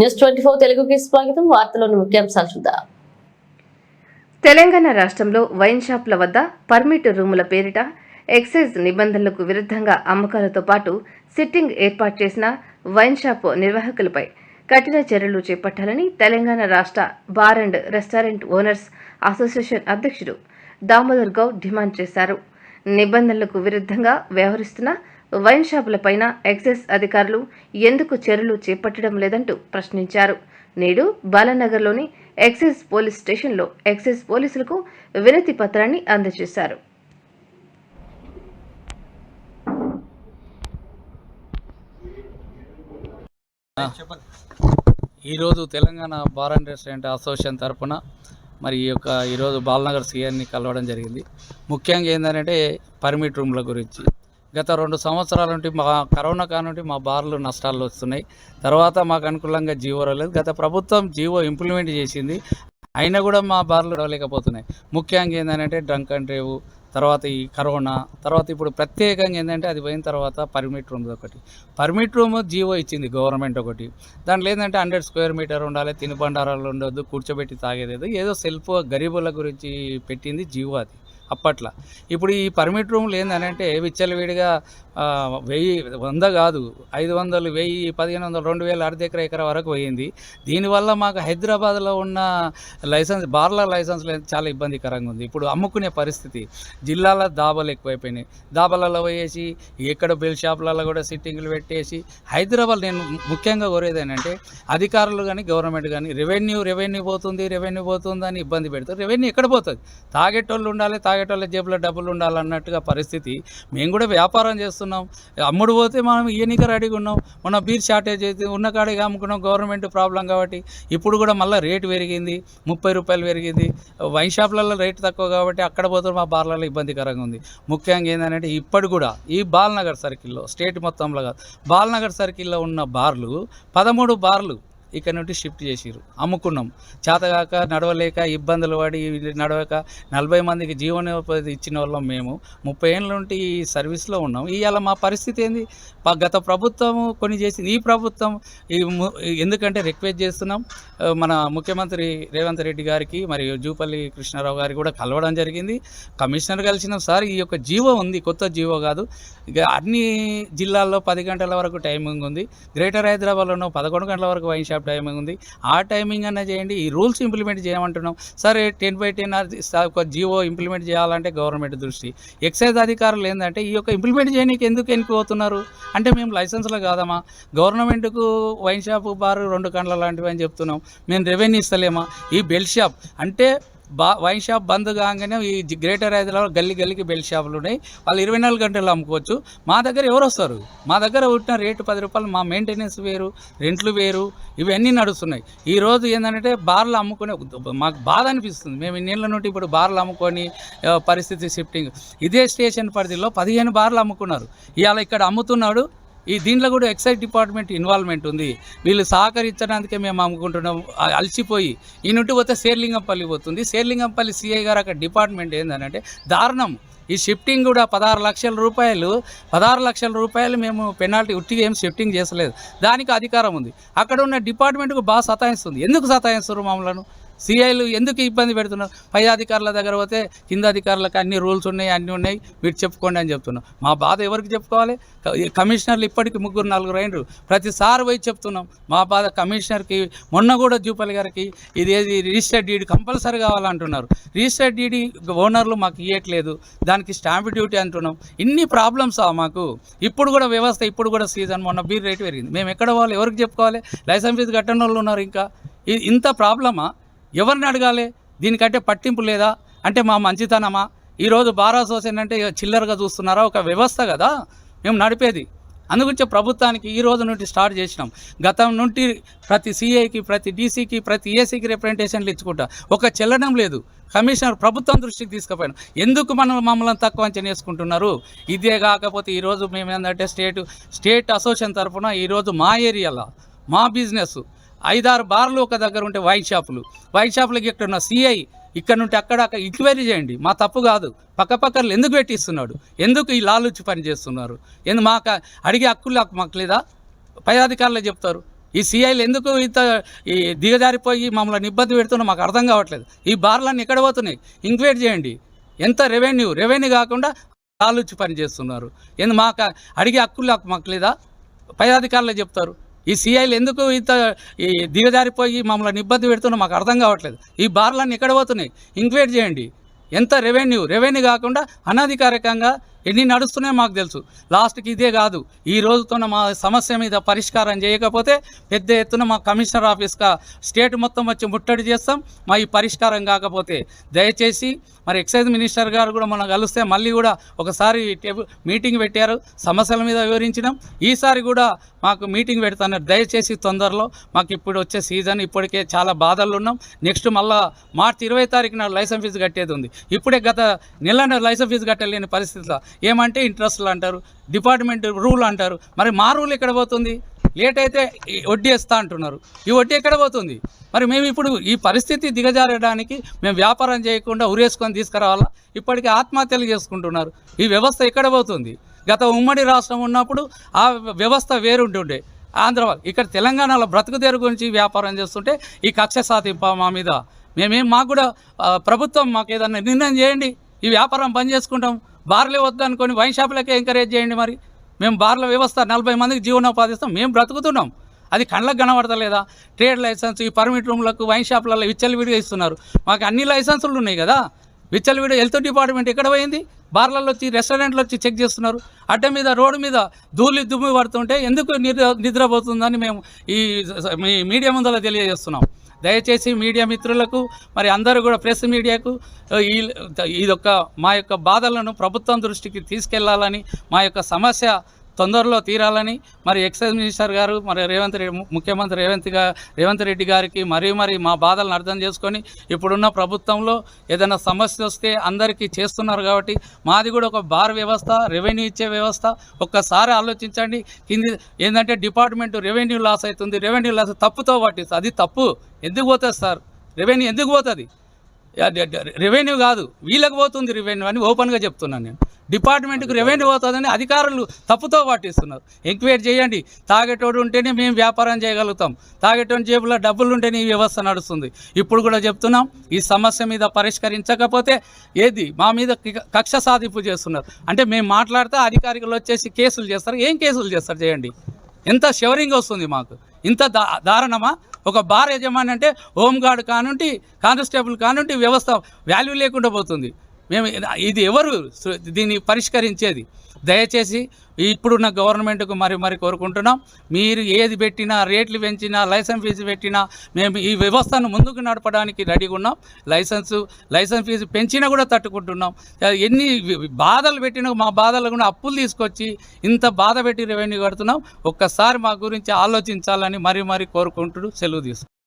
News twenty four తెలుగుకి స్వాగతం. వార్తలోని ముఖ్యాంశాలు చూద్దాం. తెలంగాణ రాష్ట్రంలో వైన్ షాప్ల వద్ద పర్మిట్ రూముల పేరిట ఎక్సైజ్ నిబంధనలకు విరుద్ధంగా అమ్మకాలతో పాటు సిట్టింగ్ ఏర్పాటు చేసిన వైన్ షాప్ నిర్వాహకులపై కఠిన చర్యలు చేపట్టాలని తెలంగాణ రాష్ట్ర bar and restaurant owners association అధ్యక్షుడు దామోదర్ గౌడ్ డిమాండ్ చేశారు. నిబంధనలకు విరుద్ధంగా వ్యవహరిస్తున్న వైన్ షాపులపైన ఎక్సైజ్ అధికారులు ఎందుకు చర్యలు చేపట్టడం లేదంటూ ప్రశ్నించారు. నేడు బాలానగర్లోని ఎక్సైజ్ పోలీస్ స్టేషన్లో ఎక్సైజ్ పోలీసులకు వినతి పత్రాన్ని అందజేశారు. ఈరోజు Telangana bar and restaurant association తరఫున మరి ఈ యొక్క ఈరోజు బాలనగర్ సీఎన్ని కలవడం జరిగింది. ముఖ్యంగా ఏంటంటే పర్మిట్ రూమ్ల గురించి. గత రెండు సంవత్సరాల నుండి మా కరోనా కానుండి మా బార్లు నష్టాలు వస్తున్నాయి. తర్వాత మాకు అనుకూలంగా జీవో రాలేదు. గత ప్రభుత్వం జీవో ఇంప్లిమెంట్ చేసింది. అయినా కూడా మా బార్లు రాలేకపోతున్నాయి. ముఖ్యంగా ఏంటంటే డ్రంక్ అండ్ డ్రైవ్ తర్వాత ఈ కరోనా తర్వాత ఇప్పుడు ప్రత్యేకంగా ఏంటంటే అది పోయిన తర్వాత పర్మిట్ రూమ్ ఒకటి. పర్మిట్ రూమ్ జీవో ఇచ్చింది గవర్నమెంట్ ఒకటి. దాంట్లో ఏంటంటే హండ్రెడ్ స్క్వేర్ మీటర్ ఉండాలి తినుబండారాలు ఉండొద్దు కూర్చోబెట్టి తాగేది ఏదో సెల్ఫ్ గరీబుల గురించి పెట్టింది జీవో అది. అప్పట్లో. ఇప్పుడు ఈ పర్మిట్ రూమ్లు ఏంటంటే విచ్చలవిడిగా వెయ్యి వంద కాదు ఐదు వందలు వెయ్యి పదిహేను వందలు రెండు వేల అర్ధ ఎకర ఎకర వరకు పోయింది. దీనివల్ల మాకు హైదరాబాద్లో ఉన్న లైసెన్స్ బార్ల లైసెన్స్లు చాలా ఇబ్బందికరంగా ఉంది. ఇప్పుడు అమ్ముకునే పరిస్థితి. జిల్లాల దాబాలు ఎక్కువైపోయినాయి. దాబాలలో పోయేసి ఎక్కడ బెల్ షాపులలో కూడా సిట్టింగ్లు పెట్టేసి హైదరాబాద్ నేను ముఖ్యంగా కోరేది ఏంటంటే అధికారులు కానీ గవర్నమెంట్ కానీ రెవెన్యూ రెవెన్యూ పోతుంది రెవెన్యూ పోతుంది అని ఇబ్బంది పెడతారు. రెవెన్యూ ఎక్కడ పోతుంది? తాగేటోళ్ళు ఉండాలి తాగేటోళ్ళ జేబులో డబ్బులు ఉండాలన్నట్టుగా పరిస్థితి. మేము కూడా వ్యాపారం చేస్తున్నాం. అమ్ముడు పోతే మనం ఇయనిక రెడీగా ఉన్నాం. మన బీర్ షార్టేజ్ అయితే ఉన్న కాడిగా అమ్ముకున్నాం. గవర్నమెంట్ ప్రాబ్లం కాబట్టి ఇప్పుడు కూడా మళ్ళీ రేటు పెరిగింది. ముప్పై రూపాయలు పెరిగింది. వైన్ షాప్లలో రేటు తక్కువ కాబట్టి అక్కడ పోతే మా బార్లలో ఇబ్బందికరంగా ఉంది. ముఖ్యంగా ఏంటంటే ఇప్పటి కూడా ఈ బాల్నగర్ సర్కిల్లో స్టేట్ మొత్తంలో కాదు బాల్నగర్ సర్కిల్లో ఉన్న బార్లు పదమూడు బార్లు ఇక్కడ నుండి షిఫ్ట్ చేసిరు అమ్ముకున్నాం. చేతగాక నడవలేక ఇబ్బందులు పడి నడవక నలభై మందికి జీవనోపాధి ఇచ్చిన వాళ్ళం మేము. ముప్పై ఏళ్ళ నుండి ఈ సర్వీస్లో ఉన్నాం. ఇవాళ మా పరిస్థితి ఏంది? గత ప్రభుత్వం కొన్ని చేసింది. ఈ ప్రభుత్వం ఈ ఎందుకంటే రిక్వెస్ట్ చేస్తున్నాం. మన ముఖ్యమంత్రి రేవంత్ రెడ్డి గారికి మరియు జూపల్లి కృష్ణారావు గారికి కూడా కలవడం జరిగింది. కమిషనర్ కలిసిన. సార్ ఈ యొక్క జీవో ఉంది. కొత్త జీవో కాదు. ఇక అన్ని జిల్లాల్లో పది గంటల వరకు టైమింగ్ ఉంది. గ్రేటర్ హైదరాబాద్లోనూ పదకొండు గంటల వరకు వైన్ షాప్ టైమింగ్ ఉంది ఆ టైమింగ్ అన్న చేయండి ఈ రూల్స్ ఇంప్లిమెంట్ చేయమంటున్నాం. సరే టెన్ బై టెన్ ఒక జీవో ఇంప్లిమెంట్ చేయాలంటే గవర్నమెంట్ దృష్టి. ఎక్సైజ్ అధికారులు ఏంటంటే ఈ యొక్క ఇంప్లిమెంట్ చేయడానికి ఎందుకు ఎన్నిపోతున్నారు అంటే మేము లైసెన్స్లో కాదమ్మా. గవర్నమెంట్కు వైన్ షాప్ బార్ రెండు కండ్ల లాంటివి అని చెప్తున్నాం. మేము రెవెన్యూ ఇస్తలేమా? ఈ బెల్ షాప్ అంటే బా వైన్ షాప్ బంద్ కాగానే ఈ గ్రేటర్ హైదరాబాద్ గల్లీ గల్లీకి బెల్ట్ షాపులు ఉన్నాయి. వాళ్ళు ఇరవై నాలుగు గంటలు అమ్ముకోవచ్చు. మా దగ్గర ఎవరు వస్తారు? మా దగ్గర ఉంటున్న రేటు పది రూపాయలు మా మెయింటెనెన్స్ వేరు రెంట్లు వేరు ఇవన్నీ నడుస్తున్నాయి. ఈ రోజు ఏంటంటే బార్లు అమ్ముకునే మాకు బాధ అనిపిస్తుంది. మేము ఇన్నేళ్ళ నుండి ఇప్పుడు బార్లు అమ్ముకొని పరిస్థితి షిఫ్టింగ్ ఇదే స్టేషన్ పరిధిలో పదిహేను బార్లు అమ్ముకున్నారు. ఇవాళ ఇక్కడ అమ్ముతున్నాడు ఈ దీంట్లో కూడా ఎక్సైజ్ డిపార్ట్మెంట్ ఇన్వాల్వ్మెంట్ ఉంది. వీళ్ళు సహకరించడానికే మేము అమ్ముకుంటున్నాం. అలసిపోయి ఈ నుండి పోతే శేర్లింగంపల్లి పోతుంది. శేర్లింగంపల్లి సిఐ గారు అక్కడ డిపార్ట్మెంట్ ఏంటంటే దారుణం. ఈ షిఫ్టింగ్ కూడా పదహారు లక్షల రూపాయలు పదహారు లక్షల రూపాయలు మేము పెనాల్టీ ఉట్టిగా ఏం షిఫ్టింగ్ చేసలేదు దానికి అధికారం ఉంది. అక్కడ ఉన్న డిపార్ట్మెంట్కు బాగా సతాయిస్తుంది. ఎందుకు సతాయిస్తారు మమ్మలను? సిఐలు ఎందుకు ఇబ్బంది పెడుతున్నారు? పై అధికారుల దగ్గర పోతే కింద అధికారులకు అన్ని రూల్స్ ఉన్నాయి అన్నీ ఉన్నాయి. మీరు చెప్పుకోండి అని చెప్తున్నాం. మా బాధ ఎవరికి చెప్పుకోవాలి? కమిషనర్లు ఇప్పటికి ముగ్గురు నలుగురు అయినరు. ప్రతిసారి పోయి చెప్తున్నాం. మా బాధ కమిషనర్కి మొన్న కూడా జూపల్లి గారికి ఇది ఏది రిజిస్టర్డ్ డీడీ కంపల్సరీ కావాలంటున్నారు. రిజిస్టర్డ్ డీడీ ఓనర్లు మాకు ఇవ్వట్లేదు దానికి స్టాంప్ డ్యూటీ అంటున్నాం. ఇన్ని ప్రాబ్లమ్స్ మాకు. ఇప్పుడు కూడా వ్యవస్థ ఇప్పుడు కూడా సీజన్. మొన్న బీర్ రేటు పెరిగింది. మేము ఎక్కడ పోవాలి? ఎవరికి చెప్పుకోవాలి? లైసెన్స్ ఫీజు కట్టని వాళ్ళు ఉన్నారు ఇంకా. ఇంత ప్రాబ్లమా? ఎవరిని అడగాలి? దీనికంటే పట్టింపు లేదా? అంటే మా మంచితనమా? ఈరోజు బార్ అసోసియేషన్ అంటే చిల్లరగా చూస్తున్నారా? ఒక వ్యవస్థ కదా? మేము నడిపేది. అందుగురించి ప్రభుత్వానికి ఈ రోజు నుండి స్టార్ట్ చేసినాం. గతం నుండి ప్రతి సీఐకి ప్రతి డీసీకి ప్రతి ఏసీకి రిప్రజెంటేషన్లు ఇచ్చుకుంటా. ఒక చెల్లడం లేదు. కమిషనర్ ప్రభుత్వం దృష్టికి తీసుకుపోయినాం. ఎందుకు మనం మమ్మల్ని తక్కువ అంచనా వేసుకుంటున్నారు? ఇదే కాకపోతే ఈరోజు మేము ఏంటంటే స్టేట్ స్టేట్ అసోసియేషన్ తరఫున ఈరోజు మా ఏరియాలో మా బిజినెస్ ఐదారు బార్లు ఒక దగ్గర ఉంటే వైన్ షాపులు. వైన్ షాపులకి ఇక్కడ ఉన్న సిఐ ఇక్కడ నుండి అక్కడ అక్కడ ఎంక్వైరీ చేయండి. మా తప్పు కాదు. పక్కపక్కలు ఎందుకు పెట్టిస్తున్నాడు? ఎందుకు ఈ లాలుచి పని చేస్తున్నారు? ఎందు మాకు అడిగే హక్కులు మాకు లేదా? పై అధికారులు చెప్తారు. ఈ సిఐలు ఎందుకు ఇంత ఈ దిగజారిపోయి మమ్మల్ని ఇబ్బంది పెడుతున్నా మాకు అర్థం కావట్లేదు. ఈ బార్లన్నీ ఎక్కడ పోతున్నాయి? ఇంక్వైరీ చేయండి. ఎంత రెవెన్యూ రెవెన్యూ కాకుండా లాలుచ్చి పని చేస్తున్నారు. ఎందు మాకు అడిగే హక్కులు మాకు లేదా? పై అధికారులు చెప్తారు. ఈ సిఐలు ఎందుకు ఇంత ఈ దిగజారిపోయి మమ్మల్ని ఇబ్బంది పెడుతున్నా మాకు అర్థం కావట్లేదు. ఈ బార్లన్నీ ఎక్కడ పోతున్నాయి? ఇంక్వైరీ చేయండి. ఎంత రెవెన్యూ రెవెన్యూ కాకుండా అనధికారికంగా ఎన్ని నడుస్తున్నాయో మాకు తెలుసు. లాస్ట్కి ఇదే కాదు. ఈ రోజుతోన మా సమస్య మీద పరిష్కారం చేయకపోతే పెద్ద ఎత్తున మా కమిషనర్ ఆఫీస్గా స్టేట్ మొత్తం వచ్చి ముట్టడి చేస్తాం. మా ఈ పరిష్కారం కాకపోతే దయచేసి మరి ఎక్సైజ్ మినిస్టర్ గారు కూడా మనం కలిస్తే మళ్ళీ కూడా ఒకసారి మీటింగ్ పెట్టారు. సమస్యల మీద వివరించడం ఈసారి కూడా మాకు మీటింగ్ పెడతాను దయచేసి తొందరలో మాకు ఇప్పుడు వచ్చే సీజన్ ఇప్పటికే చాలా బాధలు ఉన్నాం. నెక్స్ట్ మళ్ళా మార్చి ఇరవై తారీఖున లైసెన్స్ ఫీజు కట్టేది ఉంది. ఇప్పుడే గత నెల లైసెన్స్ ఫీజు కట్టలేని పరిస్థితిలో ఏమంటే ఇంట్రెస్ట్లు అంటారు డిపార్ట్మెంట్ రూల్ అంటారు. మరి మా రూల్ ఎక్కడ పోతుంది? లేట్ అయితే వడ్డీ వేస్తా అంటున్నారు. ఈ వడ్డీ ఎక్కడ పోతుంది? మరి మేము ఇప్పుడు ఈ పరిస్థితి దిగజారడానికి మేము వ్యాపారం చేయకుండా ఉరేసుకొని తీసుకురావాలా? ఇప్పటికీ ఆత్మహత్యలు చేసుకుంటున్నారు. ఈ వ్యవస్థ ఎక్కడ పోతుంది? గత ఉమ్మడి రాష్ట్రం ఉన్నప్పుడు ఆ వ్యవస్థ వేరుంటుండే. ఆంధ్ర ఇక్కడ తెలంగాణలో బ్రతుకుదేరు గురించి వ్యాపారం చేస్తుంటే ఈ కక్ష సాధింప మా మీద. మేమేం మాకు కూడా ప్రభుత్వం మాకు ఏదన్నా నిర్ణయం చేయండి. ఈ వ్యాపారం బంద్ చేసుకుంటాం. బార్లే వద్దనుకొని వైన్ షాపులకే ఎంకరేజ్ చేయండి మరి. మేము బార్ల వ్యవస్థ నలభై మందికి జీవనోపాధి ఇస్తాం. మేము బ్రతుకుతున్నాం. అది కళ్ళకు కనబడతలేదా? ట్రేడ్ లైసెన్స్ ఈ పర్మిట్ రూమ్లకు వైన్ షాపులలో విచ్చలవిడిగా ఇస్తున్నారు. మాకు అన్ని లైసెన్సులు ఉన్నాయి కదా? విచ్చలవిడి హెల్త్ డిపార్ట్మెంట్ ఎక్కడ పోయింది? బార్లలో వచ్చి రెస్టారెంట్లో వచ్చి చెక్ చేస్తున్నారు. అడ్డ మీద రోడ్డు మీద ధూళి దుమ్మి పడుతుంటే ఎందుకు నిద్ర నిద్రపోతుందని మేము ఈ మీడియా ముందర తెలియజేస్తున్నాం. దయచేసి మీడియా మిత్రులకు మరి అందరూ కూడా ప్రెస్ మీడియాకు ఈ ఇదొక్క మా యొక్క బాధలను ప్రభుత్వం దృష్టికి తీసుకెళ్ళాలని మా యొక్క సమస్య తొందరలో తీరాలని మరి ఎక్సైజ్ మినిస్టర్ గారు మరి రేవంత్ రెడ్డి ముఖ్యమంత్రి రేవంత్ రేవంత్ రెడ్డి గారికి మరీ మరి మా బాధలను అర్థం చేసుకొని ఇప్పుడున్న ప్రభుత్వంలో ఏదైనా సమస్య వస్తే అందరికీ చేస్తున్నారు కాబట్టి మాది కూడా ఒక బార్ వ్యవస్థ రెవెన్యూ ఇచ్చే వ్యవస్థ. ఒక్కసారి ఆలోచించండి. కింది ఏంటంటే డిపార్ట్మెంట్ రెవెన్యూ లాస్ అవుతుంది. రెవెన్యూ లాస్ తప్పుతో పట్టిస్తుంది అది తప్పు. ఎందుకు పోతుంది సార్? రెవెన్యూ ఎందుకు పోతుంది? రెవెన్యూ కాదు. వీళ్ళకి పోతుంది రెవెన్యూ అని ఓపెన్గా చెప్తున్నాను నేను. డిపార్ట్మెంట్కి రెవెన్యూ పోతుందని అధికారులు తప్పుతో పాటిస్తున్నారు ఎంక్వైరీ చేయండి. తాగేటోడు ఉంటేనే మేము వ్యాపారం చేయగలుగుతాం. తాగేటోని జేబులో డబ్బులు ఉంటేనే ఈ వ్యవస్థ నడుస్తుంది. ఇప్పుడు కూడా చెప్తున్నాం ఈ సమస్య మీద పరిష్కరించకపోతే ఏది? మా మీద కక్ష సాధింపు చేస్తున్నారు. అంటే మేము మాట్లాడితే అధికారికులు వచ్చేసి కేసులు చేస్తారు. ఏం కేసులు చేస్తారు? చేయండి. ఎంత షవరింగ్ వస్తుంది మాకు? ఇంత దా దారుణమా? ఒక బార్ యజమాని అంటే హోంగార్డ్ కానుంటి కానిస్టేబుల్ కానుంటి వ్యవస్థ వాల్యూ లేకుండా పోతుంది. మేము ఇది ఎవరు దీన్ని పరిష్కరించేది? దయచేసి ఇప్పుడున్న గవర్నమెంట్కు మరి మరి కోరుకుంటున్నాం. మీరు ఏది పెట్టినా రేట్లు పెంచినా లైసెన్స్ ఫీజు పెట్టినా మేము ఈ వ్యవస్థను ముందుకు నడపడానికి రెడీగా ఉన్నాం. లైసెన్సు లైసెన్స్ ఫీజు పెంచినా కూడా తట్టుకుంటున్నాం. ఎన్ని బాధలు పెట్టినా మా బాధలు కూడా అప్పులు తీసుకొచ్చి ఇంత బాధ పెట్టి రెవెన్యూ కడుతున్నాం. ఒక్కసారి మా గురించి ఆలోచించాలని మరీ మరీ కోరుకుంటూ సెలవు తీసుకుంటాం